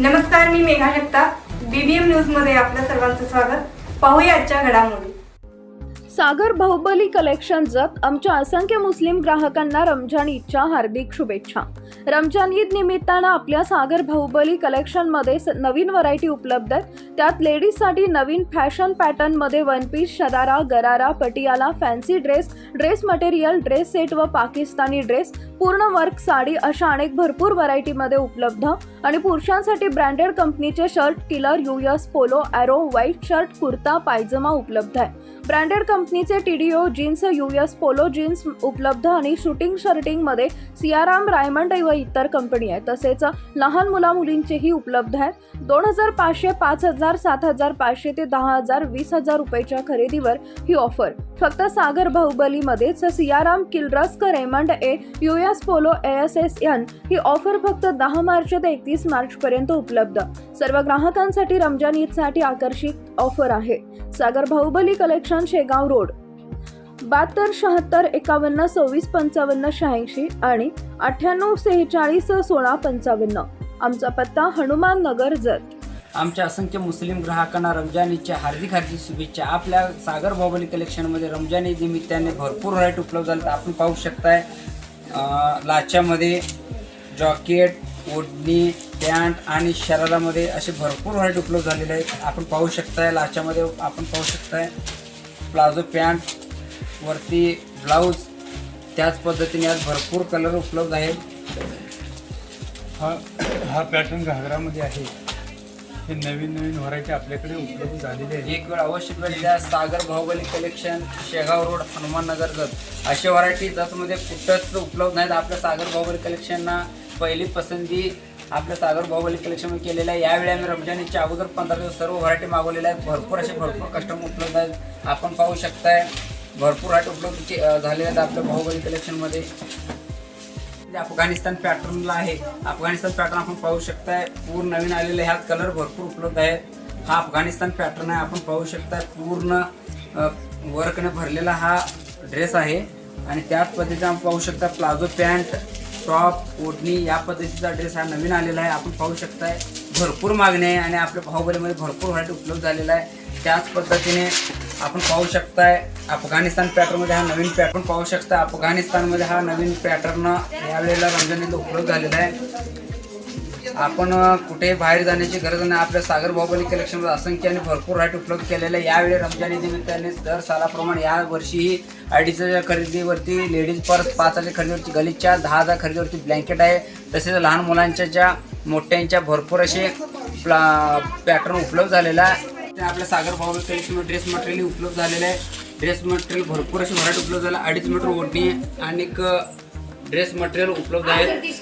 नमस्कार मी मेघा जगताप बीबीएम न्यूजमध्ये आपल्या सर्वांचं स्वागत. पाहूया आजच्या घडामोडी. सागर बाहुबली कलेक्शन जत आमच्या असंख्य मुस्लिम ग्राहकांना रमजान ईदच्या हार्दिक शुभेच्छा. रमजान ईद निमित्तानं आपल्या सागर बाहुबली कलेक्शनमध्ये स- नवीन व्हरायटी उपलब्ध आहेत. त्यात लेडीजसाठी नवीन फॅशन पॅटर्नमध्ये one piece sharara gharara Patiala fancy dress dress material dress set व पाकिस्तानी ड्रेस पूर्ण वर्क साडी अशा अनेक भरपूर व्हरायटीमध्ये उपलब्ध. आणि पुरुषांसाठी ब्रँडेड कंपनीचे shirt Killer US Polo Arrow white shirt kurta pyjama उपलब्ध आहे. ब्रँडेड कंपनीचे TDO jeans US Polo jeans उपलब्ध आणि शूटिंग शर्टिंगमध्ये सियाराम रायमंड व इतर कंपनी आहे तसेच लहान मुला मुलींचेही उपलब्ध आहे दोन हजार पाचशे पाच हजार सात हजार पाचशे ते दहा हजार वीस हजार रुपयाच्या खरेदीवर ही ऑफर फक्त सागर बाहुबलीमध्येच Siyaram किलरस्कर Raymond A U S Polo S S N he offer फक्त दहा मार्च ते एकतीस मार्च पर्यंत उपलब्ध. सर्व ग्राहकांसाठी रमजान ईदसाठी आकर्षित ऑफर आहे. Sagar Bahubali collection Shegaon road. बहात्तर शहात्तर एकावन्न सव्वीस पंचावन्न शहाऐंशी आणि अठ्ठ्याण्णव सेहेचाळीस सोळा पंचावन्न. आमचा पत्ता हनुमान नगर जत. आमच्या असंख्य मुस्लिम ग्राहकांना रमजान ईदच्या हार्दिक हार्दिक शुभेच्छा. आपल्या सागर बाहुबली कलेक्शनमध्ये रमजान ईद निमित्ताने भरपूर व्हरायटी उपलब्ध झाल्या तर आपण पाहू शकताय लाच्यामध्ये जॉकेट ओढणी पॅन्ट आणि शरारामध्ये असे भरपूर व्हरायटी उपलब्ध झालेले आहेत. आपण पाहू शकताय लाच्यामध्ये आपण पाहू शकताय प्लाझो पॅन्ट वरती ब्लाऊज. त्याच पद्धतीने आज भरपूर कलर उपलब्ध आहेत. हा हा पॅटर्न घागरामध्ये आहे. हे नवीन नवीन व्हरायटी आपल्याकडे उपलब्ध झालेली आहे. एक वेळ अवश्य भेट द्या. सागर बाहुबली कलेक्शन शेगाव रोड हनुमान नगर जत असे व्हरायटी जतमध्ये कुठंच उपलब्ध नाहीत. आपल्या सागर बाहुबली कलेक्शनना पहिली पसंती आपल्या सागर बाहुबली कलेक्शनमध्ये केलेलं आहे. यावेळी आम्ही रमजानीच्या अगोदर पंधरा दिवस सर्व व्हरायटी मागवलेल्या आहेत. भरपूर असे भरपूर कस्टमर उपलब्ध आहेत. आपण पाहू शकताय. भरपूर व्हरायटी उपलब्ध के- झालेल्या आहेत आपल्या बाहुबली कलेक्शनमध्ये जे अफगाणिस्तान पॅटर्नला आहे अफगाणिस्तान पॅटर्न आपण पाहू शकताय. पूर्ण नवीन आलेले ह्यात कलर भरपूर उपलब्ध आहेत. हा अफगाणिस्तान पॅटर्न आहे आपण पाहू शकताय. पूर्ण वर्कने भरलेला हा ड्रेस आहे. आणि त्याच पद्धतीचा आपण पाहू शकता प्लाझो पॅन्ट टॉप ओढणी या पद्धतीचा ड्रेस हा नवीन आलेला आहे. आपण पाहू शकताय भरपूर मागणी आहे आणि आपल्या बाहुबलीमध्ये भरपूर व्हरायटी उपलब्ध झालेला आहे. त्याच पद्धतीने आपण पाहू शकताय अफगाणिस्तान पॅटर्नमध्ये हा नवीन पॅटर्न पाहू शकता अफगाणिस्तानमध्ये हा नवीन पॅटर्न यावेळेला रमजान उपलब्ध झालेला आहे. आपण कुठेही बाहेर जाण्याची गरज नाही. आपल्या सागर बाहुबली कलेक्शनमध्ये असंख्य आणि भरपूर राईट उपलब्ध केलेले आहे. यावेळी रमजान निमित्ताने दर सालाप्रमाणे या वर्षीही अडीचच्या खरेदीवरती लेडीज पर्स पाच हजार खरेदीवरती गलीच्या दहा हजार खरेदीवरती ब्लँकेट आहे. तसेच लहान मुलांच्या ज्या मोठ्यांच्या भरपूर असे प्ला पॅटर्न उपलब्ध झालेला आहे. ते आपल्या Sagar Bahubali collection dress material उपलब्ध झालेलं आहे. ड्रेस मटेरियल भरपूर अशी व्हरायटी उपलब्ध झाला. अडीच मीटर ओढणी आणि ड्रेस मटेरियल उपलब्ध आहेत.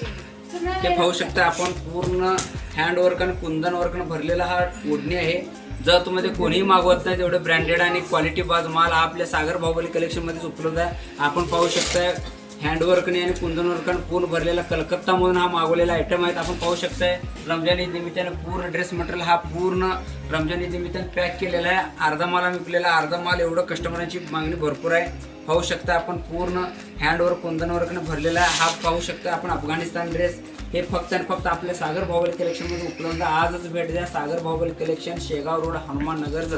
ते पाहू शकता आपण पूर्ण हँडवर्क आणि कुंदन वर्कनं भरलेला हा ओढणी आहे. जर तुम्हाला कोणीही मागवत नाही तेवढं ब्रँडेड आणि क्वालिटी बाज माल आपल्या सागर बाहुबली कलेक्शनमध्येच उपलब्ध आहे. आपण पाहू शकता हँडवर्कने आणि कुंदनवर्कने पूर्ण भरलेला कलकत्तामधून हा मागवलेला आयटम आहेत आपण पाहू शकताय रमजान ईद निमित्ताने पूर्ण ड्रेस मटेरियल हा पूर्ण रमजान ईद निमित्ताने पॅक केलेला आहे. अर्धा माल विकलेला अर्धा माल एवढं कस्टमरांची मागणी भरपूर आहे. पाहू शकता आपण पूर्ण हँडवर्क कुंदनवर्कने भरलेला आहे. हा पाहू शकता आपण अफगाणिस्तान ड्रेस हे फक्त आणि फक्त आपल्या सागर बाहुबली कलेक्शनमध्ये उपलब्ध आजच भेट द्या सागर भावल कलेक्शन शेगाव रोड हनुमान नगर जर